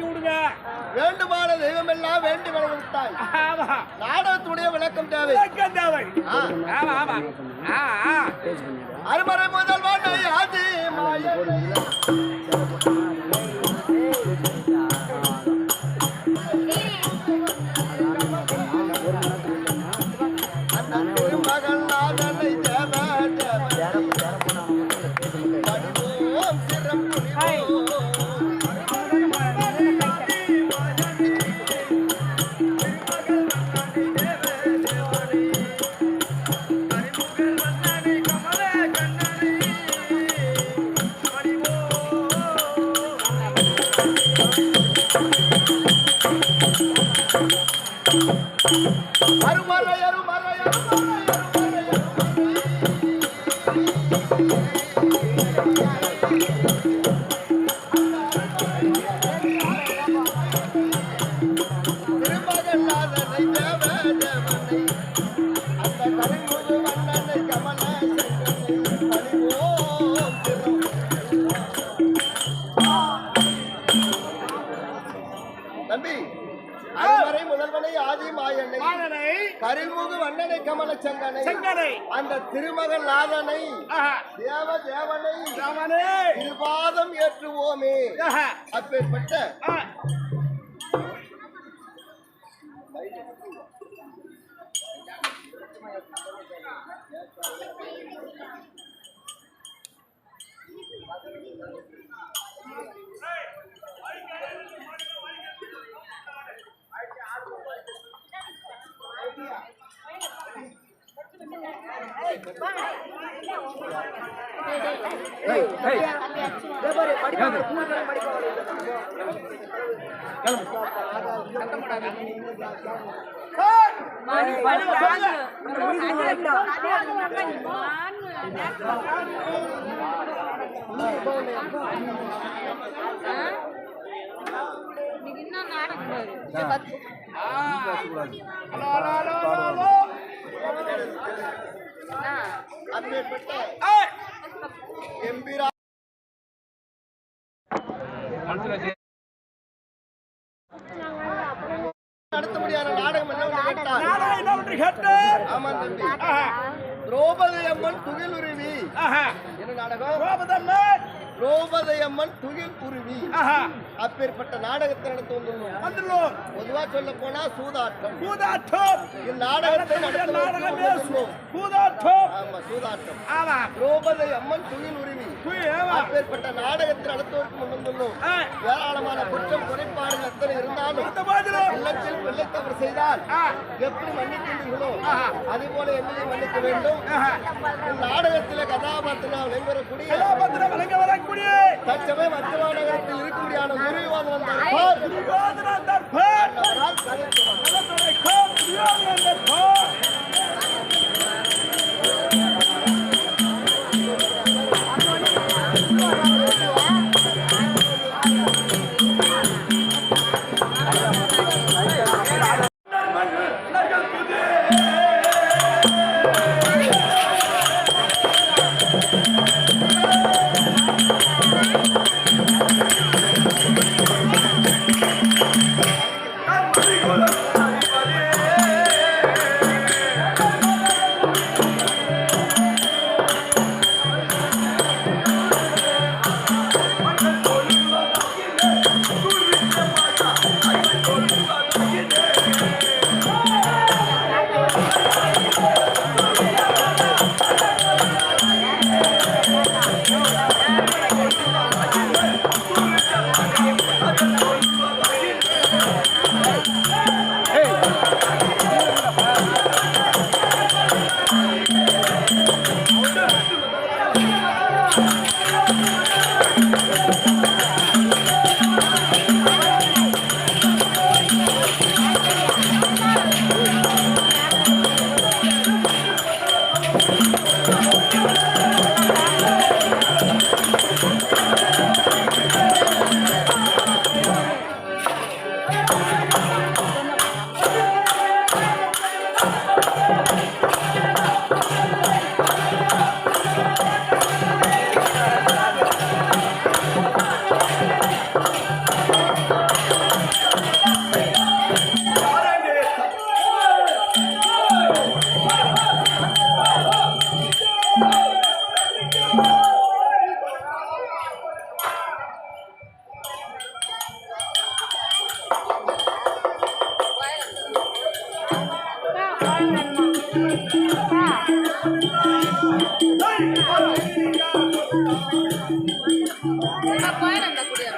விளக்கி விடுங்க. வேண்டுமான தெய்வம் எல்லாம் வேண்டி வளர்ந்து விட்டாய். நாடகத்துடைய விளக்கம் தேவை. விளக்கம் தேவை. அருமறை முதல்வனை ஆதி மாயனை. அந்த திருமகன் நாதனை தேவ தேவனை ராமனே. திருபாதம் ஏற்றுவோமே. அப்பேற்பட்ட ஆ. ஹலோ ஹலோ ஹலோ ஹலோ நடத்தபடியான நாடகம் என்ன கேட்டார் ஆமா தம்பி திரௌபதி அம்மன் துகில் உருவி ஆஹா. என்ன நாடகம் கோபதம்மே திரௌபதி அம்மன் துகில் உருவி அப்பேற்பட்ட நாடகத்தை நடத்த வந்துள்ளோம். வந்துள்ளோம். பொதுவா சொல்ல போனா சூதாட்டம். பூதாட்டம் இந்நாடகத்தை நடத்த நாடகமே. பூதாட்டம் ஆமா சூதாட்டம். ஆமா. திரௌபதி அம்மன் துகில் உருவி. அப்பேற்பட்ட நாடகத்தை நடத்துவதற்கு முன் வந்துள்ளோம் ஆ, ஏராளமான குற்றம் குறைபாடுகள் அத்தனை இருந்தாலும் இல்லத்தில் வெள்ளை தவறு செய்தால் எப்படி மன்னிக்கின்றீர்களோ. அதே போல என்னையும் மன்னிக்க வேண்டும். நாடகத்திலே கதாபாத்திரம் விளம்பரக்கூடிய கதாபாத்திரம் வழங்க வரக்கூடிய. தற்சமயம் துரியோதனன் தர்பர், அவரால் கதைத்து வந்தார். போயிடும் அந்த குடியா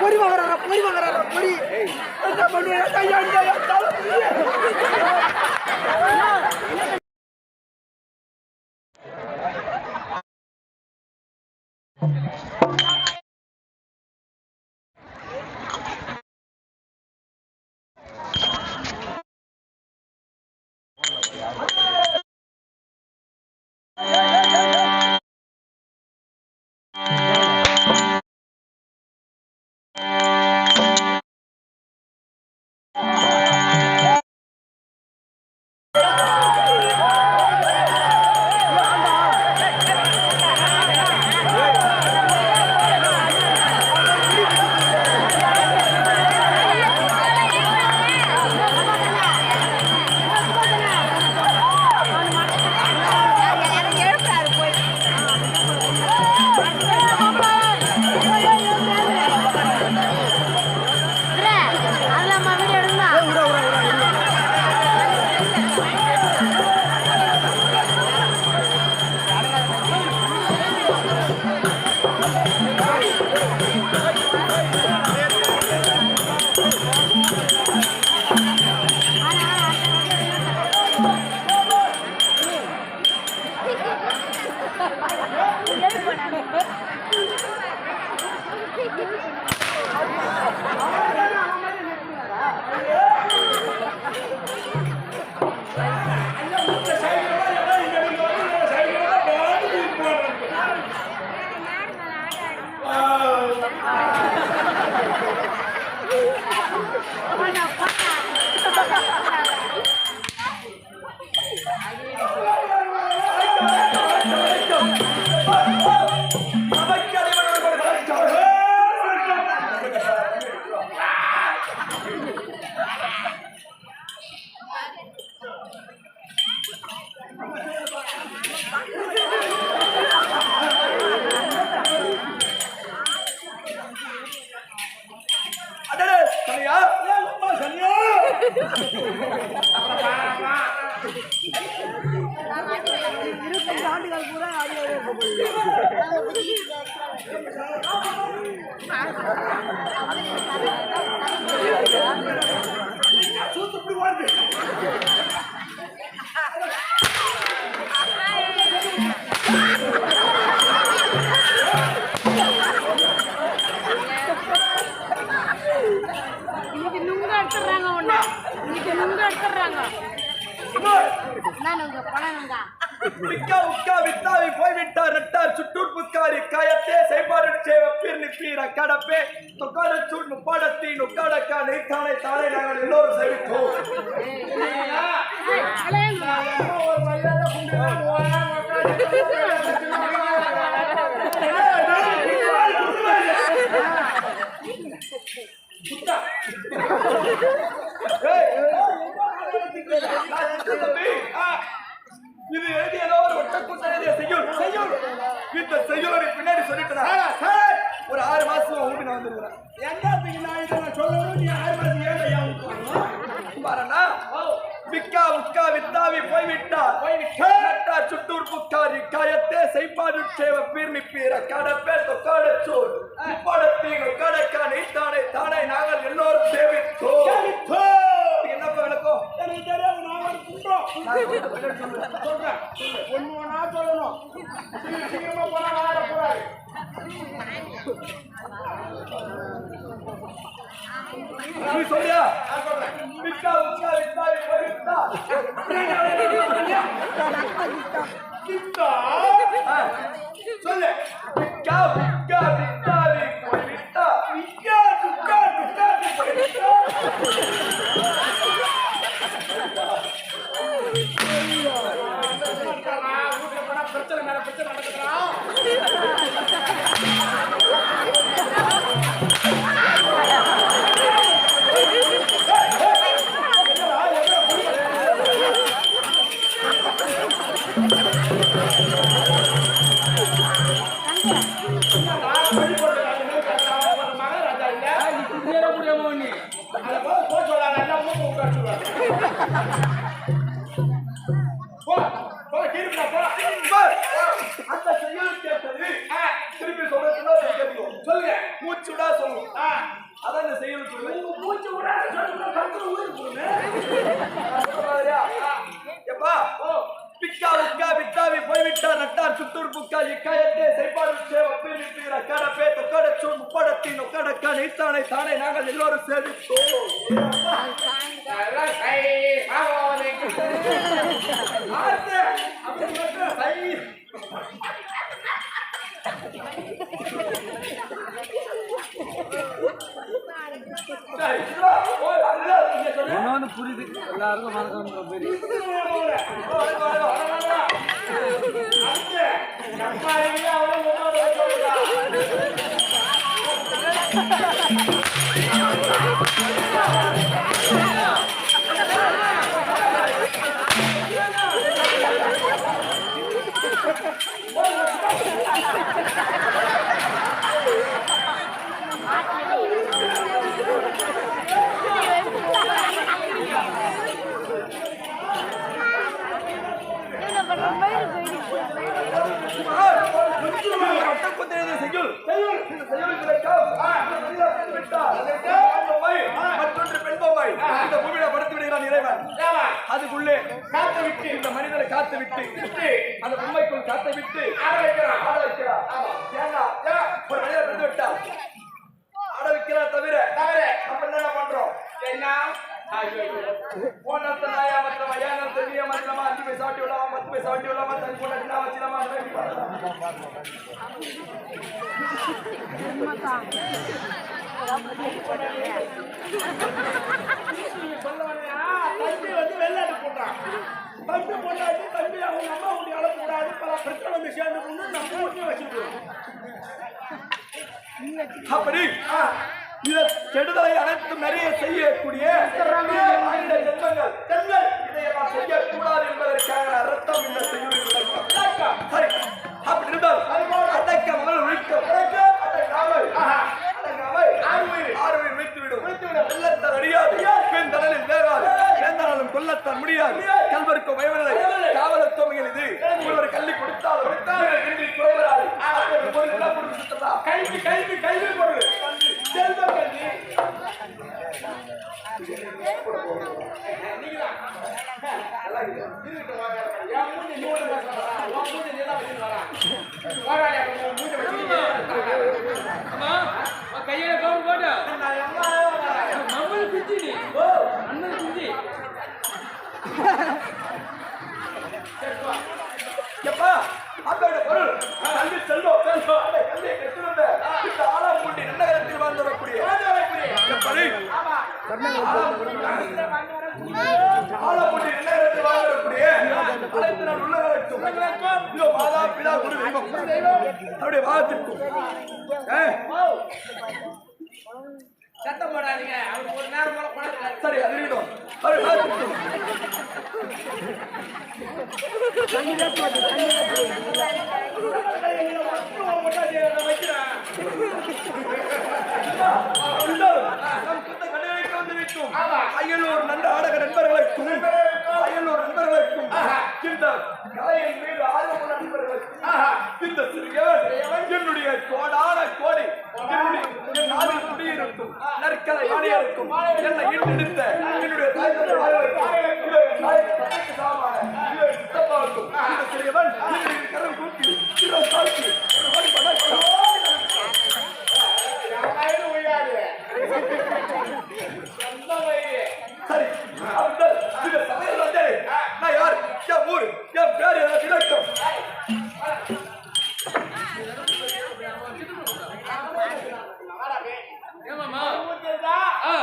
பொறி வாங்குறாரா பொறி வாங்குறாரா பொறி? என்ன பண்ணுவேன் Bye. Exacto. எடுத்துடுறாங்க உன்னை. இன்னைக்கு நுங்க எடுத்துடுறாங்க. நான் உங்க பணங்க விக்கா உட்கா வித்தாவி போய்விட்டார் ரெட்டார் சுட்டூர் புக்காரி காயத்தே செய்பாடு சேவ பீர்னி பீர கடப்பே சூட் முப்பாடத்தி நுக்காடக்கா நீத்தானை தானே நாங்கள் எல்லோரும் சேவித்தோம் வந்துருக்கிறேன் என்னத்துக்கு நான் இதை நான் சொல்லணும் நீ ஆறு மாசம் ஏன் பாருண்ணா விக்கா உக்கா வித்தாவி போய் விட்டா போய் விட்டா சுட்டூர் புக்காரி காயத்தே செய்பாடு சேவ பீர்மி பீர கடப்பே தொக்காட சோர். உப்பாடத்தீ கடக்கா நீத்தானே தானே நாங்கள் எல்லோரும் சேவித்தோ என்னப்பா விளக்கம் எனக்கு நான் ஒரு குண்டோம் சொல்றேன். ஒண்ணு ஒண்ணா சொல்லணும். சீக்கிரமா போனா ஆடக்கூடாது நீ சொல்லியா? விக்கா உக்கா வித்தாவி போய் விட்டா சொல்லு. விக்கா உக்கா வித்தாவி சொல்லுங்க மூச்சு விடா சொல்லுங்க அதான் இந்த செயல் சொல்லுங்க மூச்சு விடா எப்பா பிக்கா உக்கா விட்டாவி போய்விட்டா நட்டார் சுத்தூர் தானே நாங்கள் எல்லோரும் சேமித்தோம் இன்னொன்னு புரியுது எல்லாருக்கும் மறக்க பெரிய மற்றொன்று பெண் பொம்மை. இந்த பூமியில படுத்து விடுகிறான் இறைவன் அதுக்குள்ளே காத்து விட்டு இந்த மனிதனை காத்து விட்டு அந்த பொம்மைக்குள் காத்து விட்டு ஆட வைக்கிறான் ஆட வைக்கிறான் ஏன்னா ஒரு மனிதனை பெற்று ஆட வைக்கிறான் தவிர தவிர நம்ம என்ன பண்றோம் என்ன போனத்த நாயா மத்தமா ஏன தெரிய மத்தமா அஞ்சு பைசா சாட்டி விடாம பத்து பைசா சாட்டி தனி போட்டா வச்சுலாமா வச்சிடாம தம்பி வந்து வெளிநாட்டு போட்டான் தம்பி பொண்டாட்டி தம்பி அவங்க அம்மா வீட்டு அழக்கூடாது பல பிரச்சனை வந்து சேர்ந்து நம்ம வீட்டையும் வச்சுருக்கோம் அப்படி இத கெடுதலை அனைத்தும் நிறைய செய்யக்கூடிய ஆயுத ஜென்மங்கள் ஜென்மங்கள் இதையெல்லாம் செய்யக்கூடாது அர்த்தம் விளக்கம். சரி அவருடைய வாதத்திற்கும். சத்தம் போடாதீங்க. அவர் ஒரு நேரம் போல சரி இருக்கட்டும் அவருடைய வாதத்திற்கும். அயலூர் நல்ல ஆடக நண்பர்களுக்கும் அயலூர் நண்பர்களுக்கும் இந்த கலையின் மீது ஆர்வமுள்ள நண்பர்களுக்கும் இந்த என்னுடைய கோடான கோடி என்னுடைய என் நாவில் குடியிருக்கும் நற்கலை வாணியருக்கும் என்னை ஈட்டெடுத்த என்னுடைய தாய் தந்தை வாழ்வதற்கும் இதோ என் தாய் தந்தைக்கு சமமான இதோ என் சித்தப்பாவுக்கும் இந்த சிறியவன் என்னுடைய கரம் கூட்டி இதோ தாழ்த்தி ஒரு வாடி வணக்கம். சரி அவர்கள் இந்த சமையல் வந்து நான் யார் என் ஊர் என் பேர் எனக்கு இலக்கம் ஏமாமா ஆ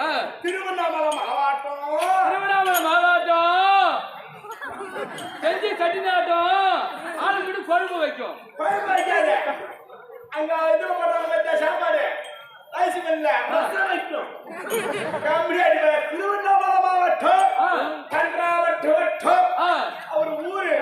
ஆ திருவண்ணாமலை மாவட்டம் திருவண்ணாமலை மாவட்டம் செஞ்சு கட்டினாட்டம் ஆளுக்கிட்டு குழம்பு வைக்கும். குழம்பு வைக்காத. அங்க இது போடுறாங்க மத்த சாப்பாடு. ரைஸ் மில்ல ரசம் வைக்கும் காமெடி திருவண்ணாமலை மாவட்டம். ஆ. கன்றாவட்டு வட்டம். ஆ. அவர் ஊரு.